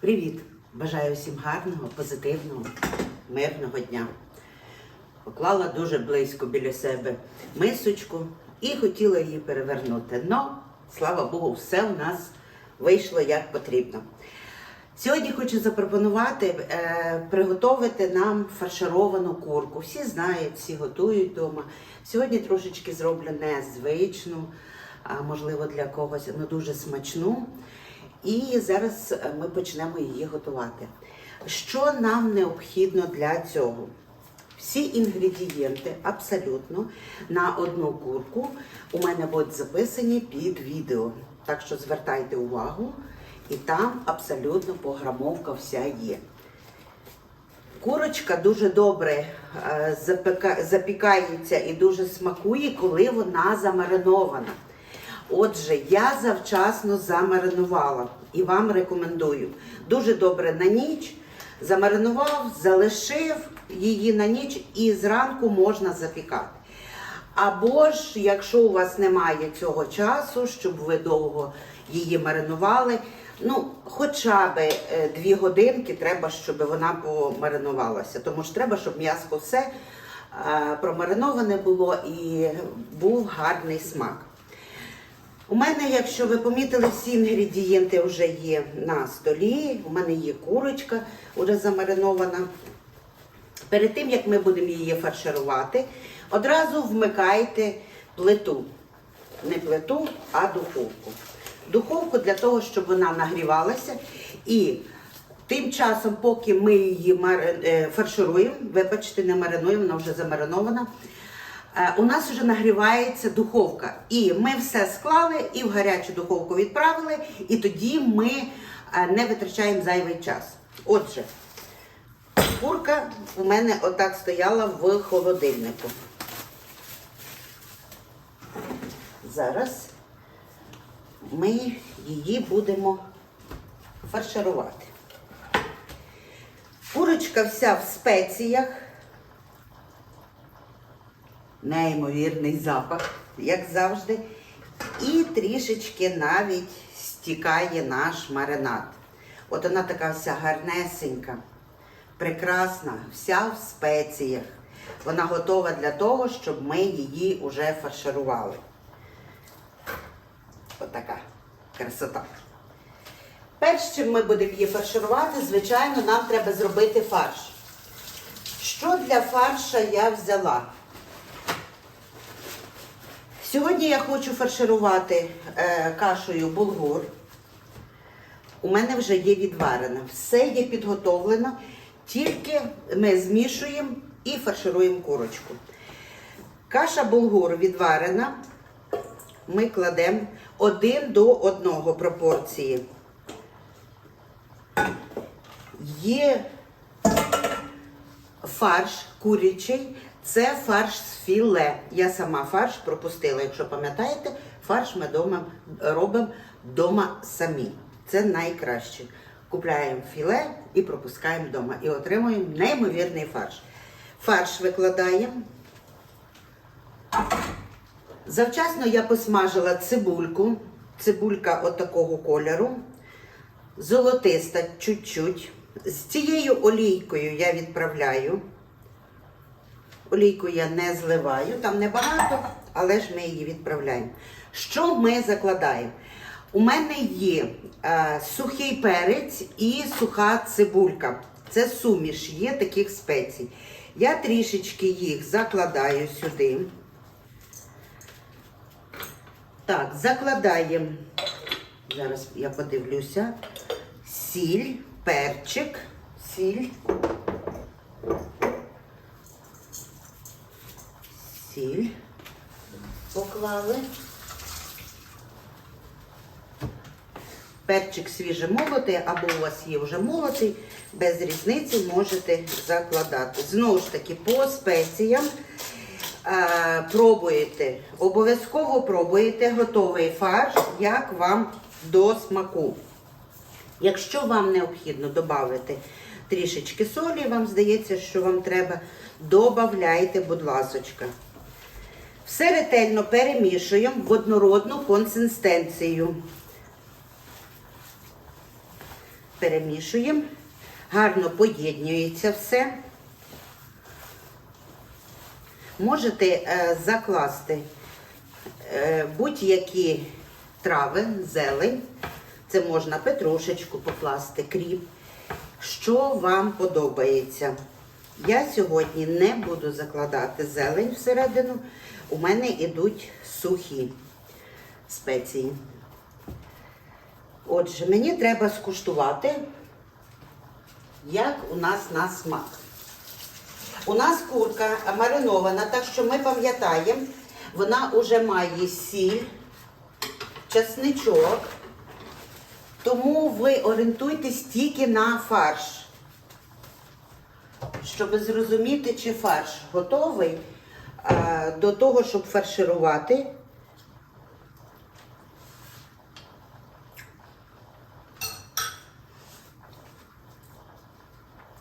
Привіт! Бажаю всім гарного, позитивного, мирного дня. Поклала дуже близько біля себе мисочку і хотіла її перевернути. Но, слава Богу, все у нас вийшло як потрібно. Сьогодні хочу запропонувати е, приготувати нам фаршировану курку. Всі знають, всі готують вдома. Сьогодні трошечки зроблю незвичну, а можливо для когось ну, дуже смачну. І зараз е, ми почнемо її готувати. Що нам необхідно для цього? Всі інгредієнти абсолютно на одну курку у мене будуть записані під відео. Так що звертайте увагу, і там абсолютно пограмовка вся є. Курочка дуже добре е, запікається і дуже смакує, коли вона замаринована. Отже, я завчасно замаринувала і вам рекомендую. Дуже добре на ніч замаринував, залишив її на ніч і зранку можна запікати. Або ж, якщо у вас немає цього часу, щоб ви довго її маринували, ну, хоча б е, дві годинки треба, щоб вона помаринувалася. Тому що треба, щоб м'ясо все е, промариноване було і був гарний смак. У мене, якщо ви помітили, всі інгредієнти вже є на столі. У мене є курочка вже замаринована. Перед тим, як ми будемо її фарширувати, одразу вмикайте плиту. Не плиту, а духовку. Духовку для того, щоб вона нагрівалася. І тим часом, поки ми її е, фаршируємо, вибачте, не маринуємо, вона вже замаринована. Е, У нас вже нагрівається духовка. І ми все склали і в гарячу духовку відправили, і тоді ми е, не витрачаємо зайвий час. Отже, Курка у мене отак стояла в холодильнику. Зараз ми її будемо фарширувати. Курочка вся в спеціях. Неймовірний запах, як завжди. І трішечки навіть стікає наш маринад. От вона така вся гарнесенька прекрасна, вся в спеціях. Вона готова для того, щоб ми її вже фарширували. Отака красота. Перш чим ми будемо її фарширувати, звичайно, нам треба зробити фарш. Що для фарша я взяла? Сьогодні я хочу фарширувати е, кашею булгур. У мене вже є відварена. Все є підготовлено. Тільки ми змішуємо і фаршируємо курочку. Каша булгур відварена. Ми кладемо один до одного пропорції. Є фарш курячий, це фарш з філе. Я сама фарш пропустила. Якщо пам'ятаєте, фарш ми дома робимо вдома самі. Це найкраще. Купляємо філе і пропускаємо вдома. І отримуємо неймовірний фарш. Фарш викладаємо. Завчасно я посмажила цибульку. Цибулька отакого кольору. Золотиста чуть-чуть. З цією олійкою я відправляю. Олійку я не зливаю, там небагато, але ж ми її відправляємо. Що ми закладаємо? У мене є е, сухий перець і суха цибулька. Це суміш є таких спецій. Я трішечки їх закладаю сюди. Так, закладаємо, зараз я подивлюся, сіль, перчик, сіль. Сіль поклали. Перчик свіжемолотий, або у вас є вже молотий, без різниці можете закладати. Знову ж таки, по спеціям е, пробуєте, обов'язково пробуєте готовий фарш, як вам до смаку. Якщо вам необхідно додати трішечки солі, вам здається, що вам треба, додавайте, будь ласочка. Все ретельно перемішуємо в однородну консистенцію. перемішуємо. Гарно поєднюється все. Можете е, закласти е, будь-які трави, зелень. Це можна петрушечку покласти, кріп. Що вам подобається? Я сьогодні не буду закладати зелень всередину. У мене йдуть сухі спеції. Отже, мені треба скуштувати, як у нас на смак. У нас курка маринована, так що ми пам'ятаємо, вона вже має сіль, чесничок. Тому ви орієнтуйтесь тільки на фарш, щоб зрозуміти, чи фарш готовий до того, щоб фарширувати.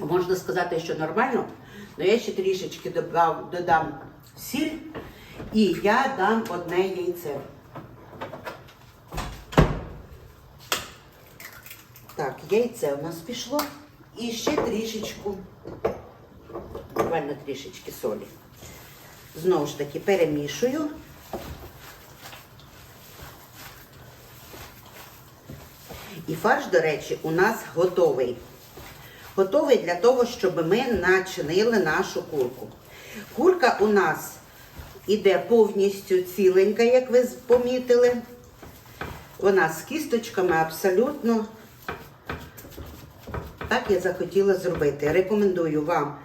Можна сказати, що нормально, але я ще трішечки додам, додам сіль і я дам одне яйце. Так, яйце у нас пішло. І ще трішечку, буквально трішечки солі. Знову ж таки перемішую. І фарш, до речі, у нас готовий. Готовий для того, щоб ми начинили нашу курку. Курка у нас іде повністю ціленька, як ви помітили. Вона з кісточками абсолютно. Так я захотіла зробити. Рекомендую вам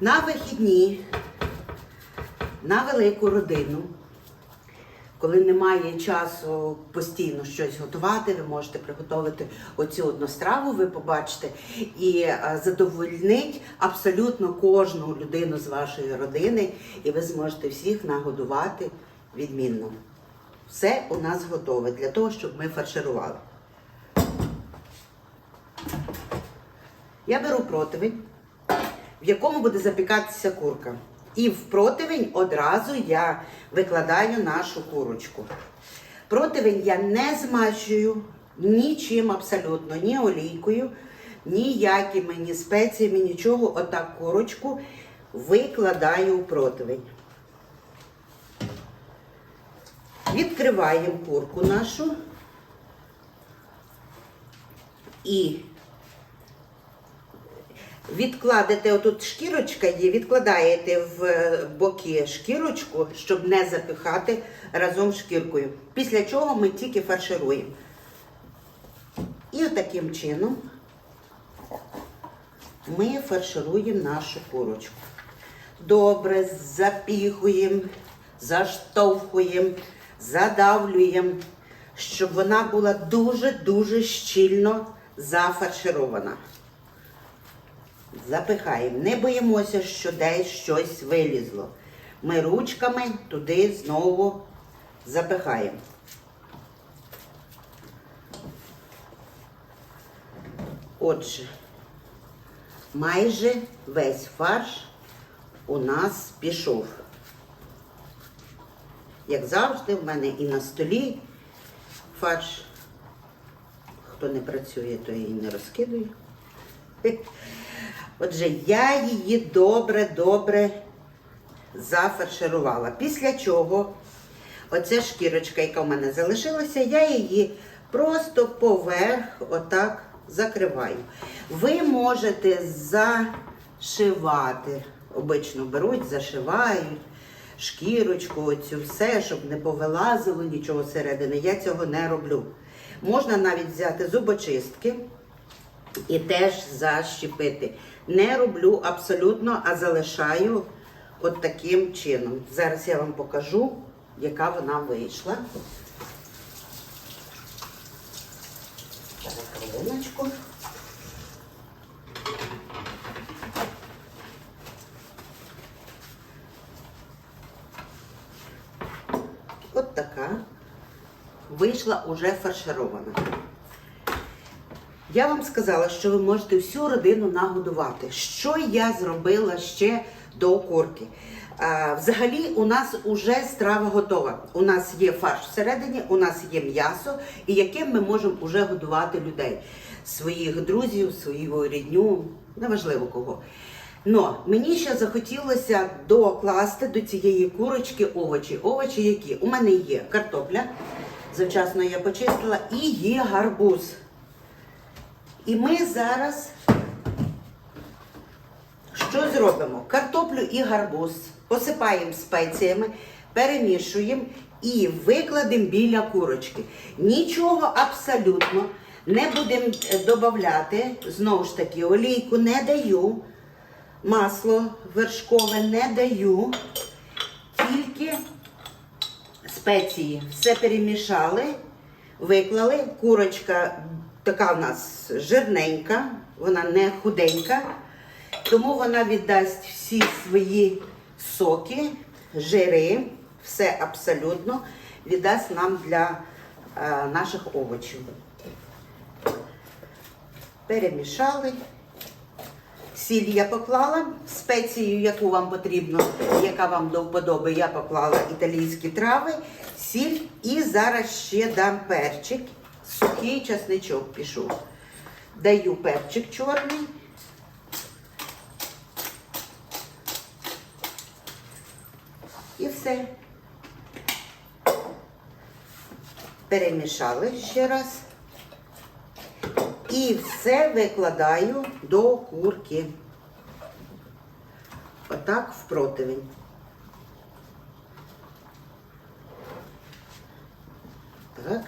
на вихідні, на велику родину. Коли немає часу постійно щось готувати, ви можете приготувати оцю одну страву, ви побачите, і е, задовольнить абсолютно кожну людину з вашої родини, і ви зможете всіх нагодувати відмінно. Все у нас готове для того, щоб ми фарширували. Я беру противень, в якому буде запікатися курка. І в противень одразу я викладаю нашу курочку. Противень я не змащую нічим абсолютно, ні олійкою, ніякими, ні спеціями, нічого. Отак курочку викладаю у противень. Відкриваємо курку нашу і Відкладете, отут шкірочка є, відкладаєте в е, боки шкірочку, щоб не запихати разом з шкіркою. Після чого ми тільки фаршируємо. І отаким чином ми фаршируємо нашу курочку. Добре запіхуємо, заштовхуємо, задавлюємо, щоб вона була дуже-дуже щільно зафарширована. Запихаємо. Не боїмося, що десь щось вилізло. Ми ручками туди знову запихаємо. Отже, майже весь фарш у нас пішов. Як завжди, в мене і на столі фарш. Хто не працює, то її не розкидує. Отже, я її добре-добре зафарширувала. Після чого оця шкірочка, яка в мене залишилася, я її просто поверх отак закриваю. Ви можете зашивати, обично беруть, зашивають шкірочку, оцю все, щоб не повилазило нічого всередини. Я цього не роблю. Можна навіть взяти зубочистки і теж защепити. Не роблю абсолютно, а залишаю от таким чином. Зараз я вам покажу, яка вона вийшла. Хвилиночку. От така вийшла уже фарширована. Я вам сказала, що ви можете всю родину нагодувати. Що я зробила ще до курки? А, взагалі, у нас вже страва готова. У нас є фарш всередині, у нас є м'ясо, і яким ми можемо вже годувати людей. своїх друзів, свою рідню, неважливо кого. Но мені ще захотілося докласти до цієї курочки овочі. Овочі які? У мене є картопля, завчасно я почистила, і є гарбуз. І ми зараз що зробимо? Картоплю і гарбуз посипаємо спеціями, перемішуємо і викладемо біля курочки. Нічого абсолютно не будемо додати. Знову ж таки, олійку не даю, масло вершкове не даю, тільки спеції. Все перемішали, виклали. Курочка така в нас жирненька, вона не худенька. Тому вона віддасть всі свої соки, жири, все абсолютно віддасть нам для е, наших овочів. Перемішали. Сіль я поклала, спецію, яку вам потрібно, яка вам до вподоби, я поклала італійські трави, сіль і зараз ще дам перчик. Сухий часничок пішов. Даю перчик чорний. І все. Перемішали ще раз. І все викладаю до курки. Отак в противень. Так.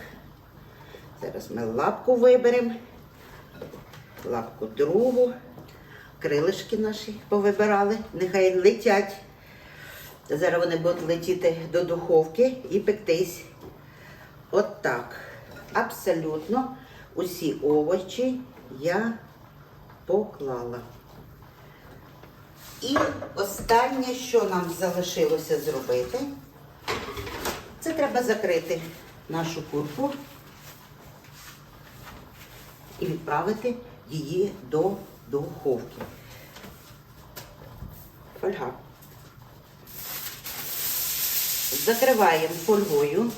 Зараз ми лапку виберемо. Лапку другу. Крилишки наші повибирали. Нехай летять. Зараз вони будуть летіти до духовки і пектись. От так. Абсолютно усі овочі я поклала. І останнє, що нам залишилося зробити, це треба закрити нашу курку і відправити її до духовки. Фольга. Закриваємо фольгою.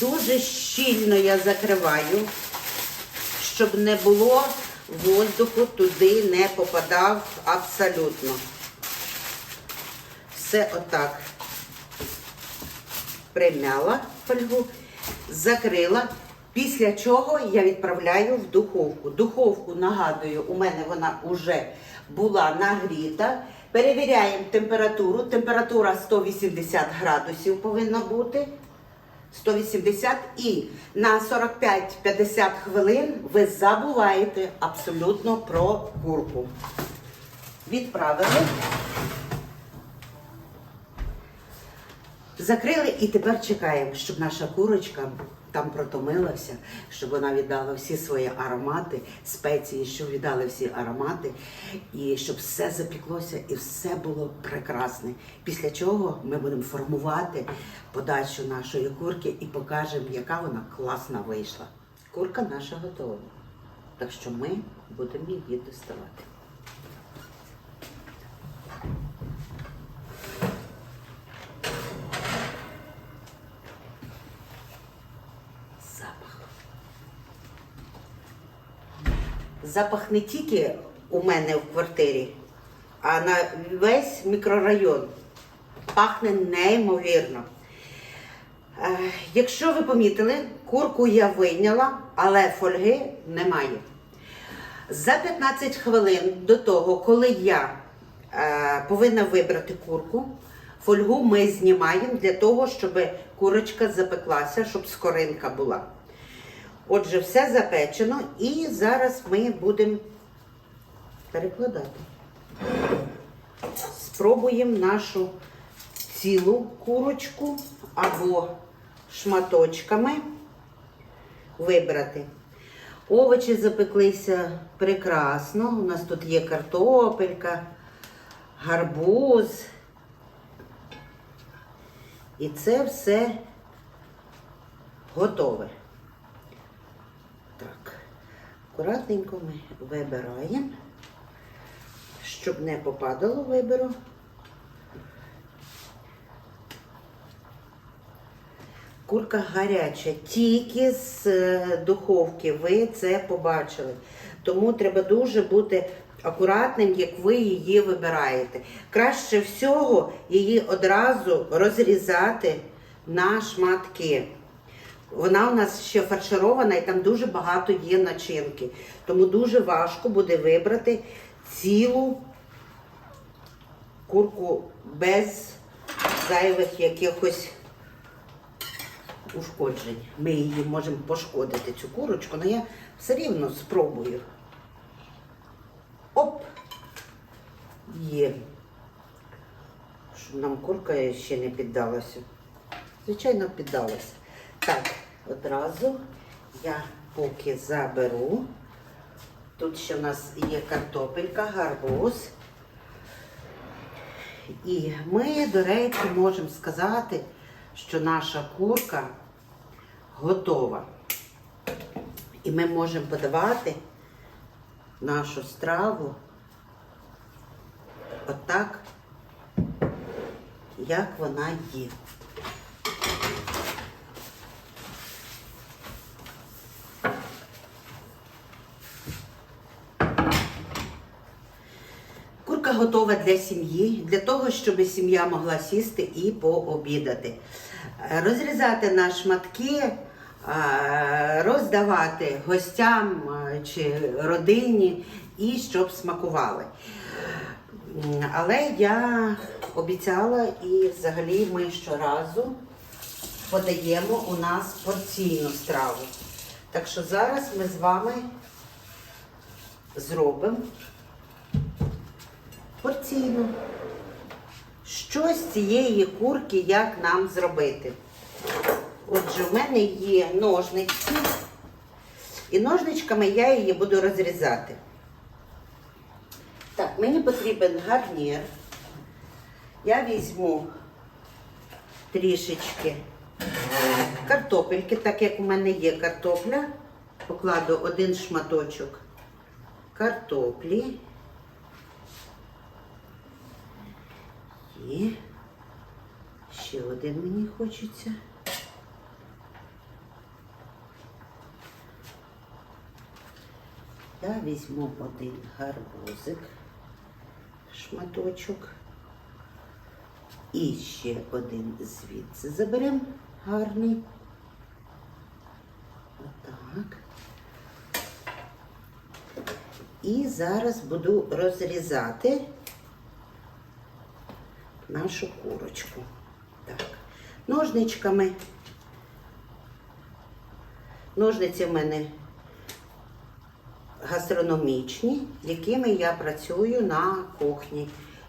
Дуже щільно я закриваю, щоб не було воздуху туди не попадав абсолютно. Все отак примяла фольгу, закрила. Після чого я відправляю в духовку. Духовку, нагадую, у мене вона вже була нагріта. Перевіряємо температуру. Температура 180 градусів повинна бути. 180 і на 45-50 хвилин ви забуваєте абсолютно про курку. Відправили. Закрили і тепер чекаємо, щоб наша курочка там протомилася, щоб вона віддала всі свої аромати, спеції, щоб віддали всі аромати, і щоб все запіклося і все було прекрасне. Після чого ми будемо формувати подачу нашої курки і покажемо, яка вона класна вийшла. Курка наша готова. Так що ми будемо її доставати. Запах. Запах не тільки у мене в квартирі, а на весь мікрорайон. Пахне неймовірно. Е, Якщо ви помітили, курку я вийняла, але фольги немає. За 15 хвилин до того, коли я е, повинна вибрати курку, фольгу ми знімаємо для того, щоб курочка запеклася, щоб скоринка була. Отже, все запечено і зараз ми будемо перекладати. Спробуємо нашу цілу курочку або шматочками вибрати. Овочі запеклися прекрасно. У нас тут є картопелька, гарбуз. І це все готове. Так, акуратненько ми вибираємо, щоб не попадало, виберу. Курка гаряча, тільки з е, духовки ви це побачили. Тому треба дуже бути акуратним, як ви її вибираєте. Краще всього її одразу розрізати на шматки. Вона у нас ще фарширована і там дуже багато є начинки. Тому дуже важко буде вибрати цілу курку без зайвих якихось ушкоджень. Ми її можемо пошкодити, цю курочку, але я все рівно спробую. Оп! Є. Щоб нам курка ще не піддалася. Звичайно, піддалася. Так, одразу я поки заберу. Тут ще в нас є картопелька, гарбуз. І ми, до речі, можемо сказати, що наша курка готова. І ми можемо подавати нашу страву отак, як вона є. Курка готова для сім'ї, для того, щоб сім'я могла сісти і пообідати. Розрізати на шматки, е, роздавати гостям е, чи родині і щоб смакували. Але я обіцяла і взагалі ми щоразу подаємо у нас порційну страву. Так що зараз ми з вами зробимо порційну. Що з цієї курки, як нам зробити? Отже, в мене є ножнички, і ножничками я її буду розрізати. Так, мені потрібен гарнір. Я візьму трішечки картопельки, так як у мене є картопля, покладу один шматочок картоплі. І ще один мені хочеться. Я візьму один гарбузик, шматочок. І ще один звідси заберемо гарний. Отак. І зараз буду розрізати нашу курочку. Так. Ножничками. Ножниці в мене гастрономічні, якими я працюю на кухні.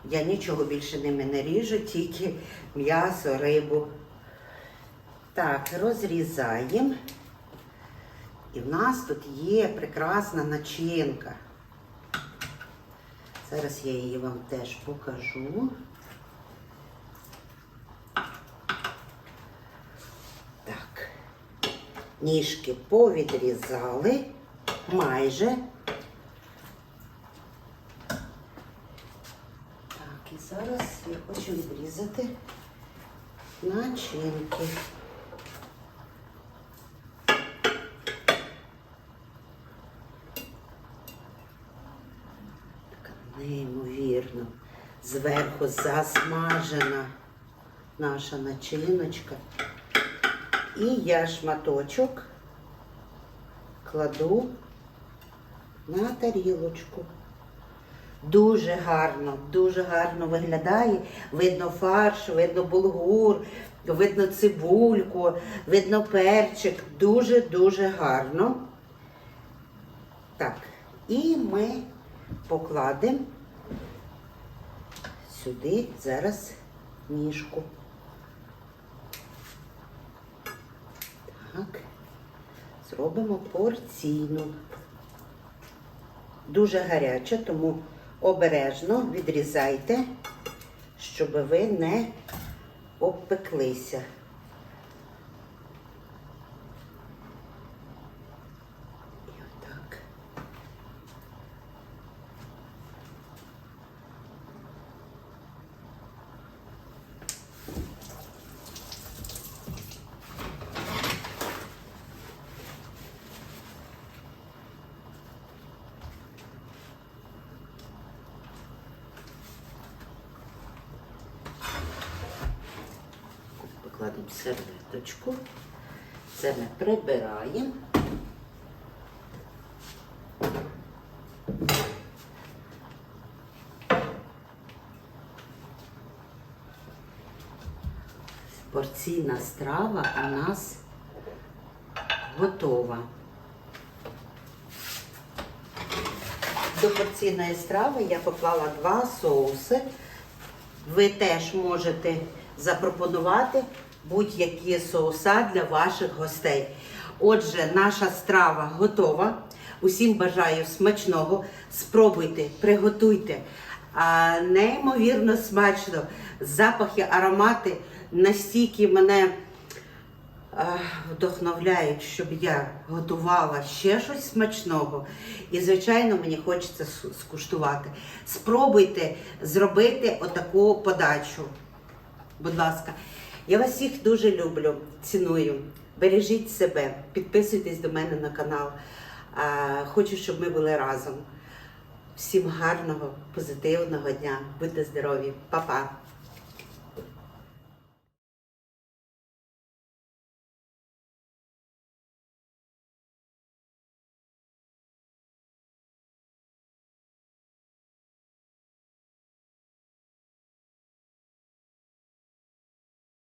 Я нічого більше ними не ріжу, тільки м'ясо, рибу. Так, розрізаємо. І в нас тут є прекрасна начинка. Зараз я її вам теж покажу. Так, ніжки повідрізали майже. Так, і зараз я хочу відрізати начинки. Так, неймовірно. Зверху засмажена наша начиночка. І я шматочок кладу на тарілочку. Дуже гарно, дуже гарно виглядає. Видно фарш, видно булгур, видно цибульку, видно перчик. Дуже-дуже гарно. Так, і ми покладемо сюди зараз ніжку. Так, зробимо порційну. Дуже гаряче, тому обережно відрізайте, щоб ви не обпеклися. І отак. тут серветочку. Це ми прибираємо. Порційна страва у нас готова. До порційної страви я поклала два соуси. Ви теж можете запропонувати будь-які соуса для ваших гостей. Отже, наша страва готова. Усім бажаю смачного. Спробуйте, приготуйте. А, неймовірно смачно. Запахи, аромати настільки мене е, вдохновляють, щоб я готувала ще щось смачного. І, звичайно, мені хочеться скуштувати. Спробуйте зробити отаку подачу. Будь ласка, я вас всіх дуже люблю, ціную. Бережіть себе, підписуйтесь до мене на канал. А, Хочу, щоб ми були разом. Всім гарного, позитивного дня. Будьте здорові, Па-па!